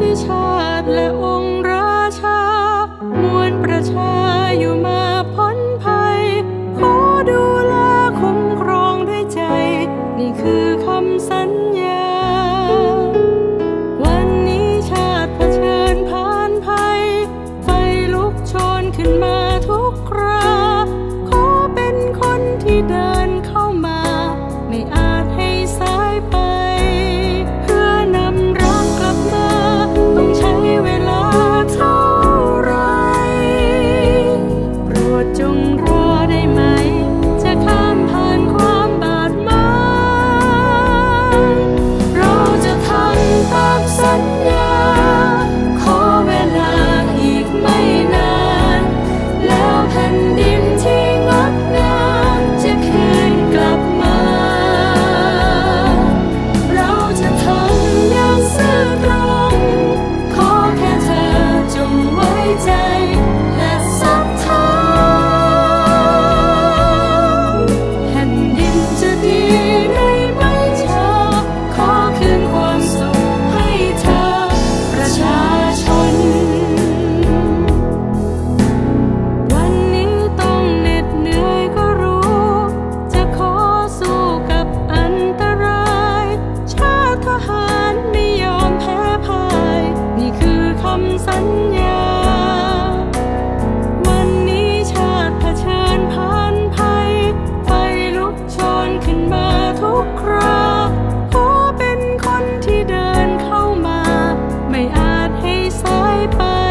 ที่ชาติและองค์ราชามวลประชาอยู่มาพ้นภัย ขอดูแลคุ้มครองด้วยใจ นี่คือคำสัญญา วันนี้ชาติเผชิญผ่านภัย ไฟลุกโชนขึ้นมา one peace slight but